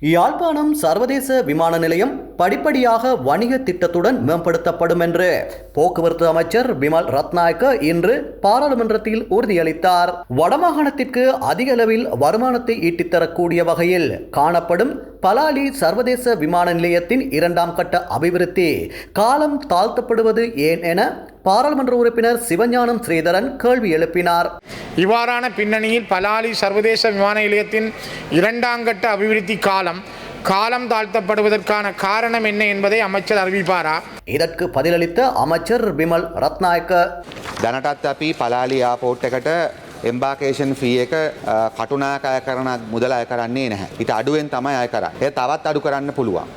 யாழ்ப்பாணம் சர்வதேச விமான நிலையம் படிப்படியாக வணிக திட்டத்துடன் மேம்படுத்தப்படும் என்று போக்குவரத்து அமைச்சர் விமல் ரத்நாயக்க இன்று பாராளுமன்றத்தில் உறுதியளித்தார். வடமாகாணத்திற்கு அதிக அளவில் வருமானத்தை ஈட்டித்தரக்கூடிய வகையில் காணப்படும் பலாலி சர்வதேச விமான நிலையத்தின் இரண்டாம் கட்ட அபிவிருத்தி காலம் தாழ்த்தப்படுவது ஏன் என பாராளுமன்ற உறுப்பினர் சிவஞானம் ஸ்ரீதரன் கேள்வி எழுப்பினார் இவ்வாறான பின்னணியில் பலாலி சர்வதேச விமான நிலையத்தின் இரண்டாங்கட்ட அபிவிருத்தி காலம் காலம் தாழ்த்தப்படுவதற்கான காரணம் என்ன என்பதை அமைச்சர் அறிவிப்பாரா இதற்கு பதிலளித்த அமைச்சர் பிமல் ரத்நாயக்க දැනටත් අපි පලාලි ආපෝට් එකට එම්බාකේෂන් ෆී එක අ, කටුනාක අය කරන මුදල අය කරන්නේ නැහැ. ඉට අඩුවෙන් තමයි අය කරන්න. එය තවත් අඩු කරන්න පුළුවන්.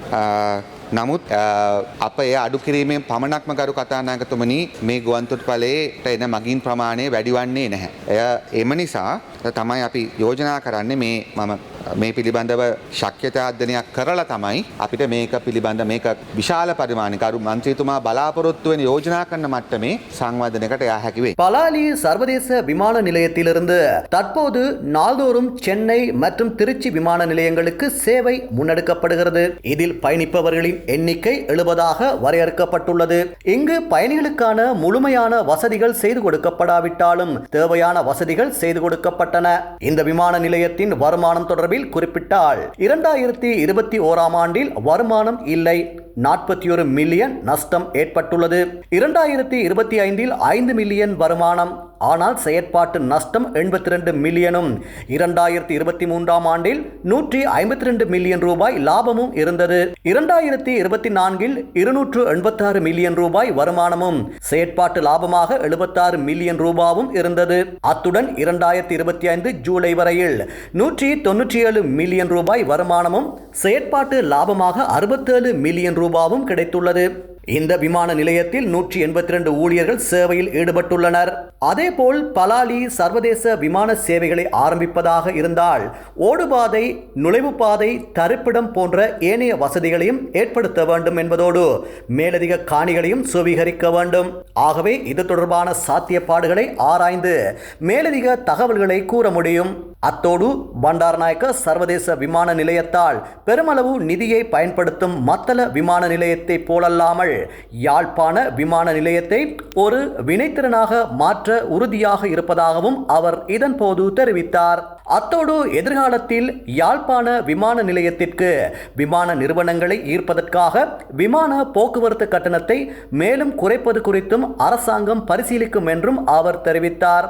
අ, නමුත් අ, අප ඒ අඩු කිරීමෙන් පමණක්ම ගරු කතානායකතුමනි මේ ගුවන්තොට පලේට එන මගින් ප්‍රමාණය වැඩිවන්නේ නැහැ. එය එම නිසා තමයි අපි යෝජනා කරන්නේ මේ මම මේ පිළිබඳව ශක්්‍යතා අධ්‍යනයක් කරලා තමයි අපිට මේක පිළිබඳ මේක විශාල පරිමාණිකරු මන්ත්‍රීතුමා බලාපොරොත්තුවෙන් යෝජනා කරන මට්ටමේ සංවර්ධනකට යා හැකිවේ. பலாலி சர்வதேச விமான நிலையத்திலிருந்து தற்போது நாள்தோறும் சென்னை மற்றும் திருச்சி விமான நிலையங்களுக்கு சேவை முன்னெடுக்கப்படுகிறது இதில் பயணிப்பவர்களின் எண்ணிக்கை எழுபதாக வரையறுக்கப்பட்டுள்ளது. இங்கு பயணிகளுக்கான முழுமையான வசதிகள் செய்து கொடுக்கப்படாவிட்டாலும் தேவையான வசதிகள் செய்து கொடுக்கப்பட்டன. இந்த விமான நிலையத்தின் வருமானம் தொடர்பில் குறிப்பிட்டால் இரண்டாயிரத்தி இருபத்தி ஓராம் ஆண்டில் வருமானம் இல்லை. நாற்பத்தி ஒரு மில்லியன் நஷ்டம் ஏற்பட்டுள்ளது. இரண்டாயிரத்தி இருபத்தி ஐந்தில் ஐந்து மில்லியன் வருமானம் ஆனால் செயற்பாட்டு நஷ்டம் எண்பத்தி ரெண்டு மில்லியனும். இரண்டாயிரத்தி இருபத்தி மூன்றாம் ஆண்டில் நூற்றி ஐம்பத்தி ரெண்டு மில்லியன் ரூபாய் லாபமும் இருந்தது. இரண்டாயிரத்தி இருபத்தி நான்கில் இருநூற்று எண்பத்தாறு மில்லியன் ரூபாய் வருமானமும் செயற்பாட்டு லாபமாக எழுபத்தாறு மில்லியன் ரூபாவும் இருந்தது. அத்துடன் இரண்டாயிரத்தி இருபத்தி ஐந்து ஜூலை வரையில் நூற்றி தொன்னூற்றி ஏழு மில்லியன் ரூபாய் வருமானமும் செயற்பாட்டு லாபமாக அறுபத்தேழு மில்லியன் ரூபாவும் கிடைத்துள்ளது. இந்த விமான நிலையத்தில் நூற்றி எண்பத்தி ரெண்டு ஊழியர்கள் சேவையில் ஈடுபட்டுள்ளனர். அதேபோல் பலாலி சர்வதேச விமான சேவைகளை ஆரம்பிப்பதாக இருந்தால் ஓடுபாதை நுழைவுப்பாதை தரிப்பிடம் போன்ற ஏனைய வசதிகளையும் ஏற்படுத்த வேண்டும் என்பதோடு மேலதிக காணிகளையும் சுவீகரிக்க வேண்டும். ஆகவே இது தொடர்பான சாத்தியப்பாடுகளை ஆராய்ந்து மேலதிக தகவல்களை கூற முடியும். அத்தோடு பண்டாரநாயக்க சர்வதேச விமான நிலையத்தால் பெருமளவு நிதியை பயன்படுத்தும் மத்தள விமான நிலையத்தை போலல்லாமல் யாழ்ப்பாண விமான நிலையத்தை ஒரு வினைத்திறனாக மாற்ற உறுதியாக இருப்பதாகவும் அவர் இதன்போது தெரிவித்தார். அத்தோடு எதிர்காலத்தில் யாழ்ப்பாண விமான நிலையத்திற்கு விமான நிறுவனங்களை ஈர்ப்பதற்காக விமான போக்குவரத்து கட்டணத்தை மேலும் குறைப்பது குறித்தும் அரசாங்கம் பரிசீலிக்கும் என்றும் அவர் தெரிவித்தார்.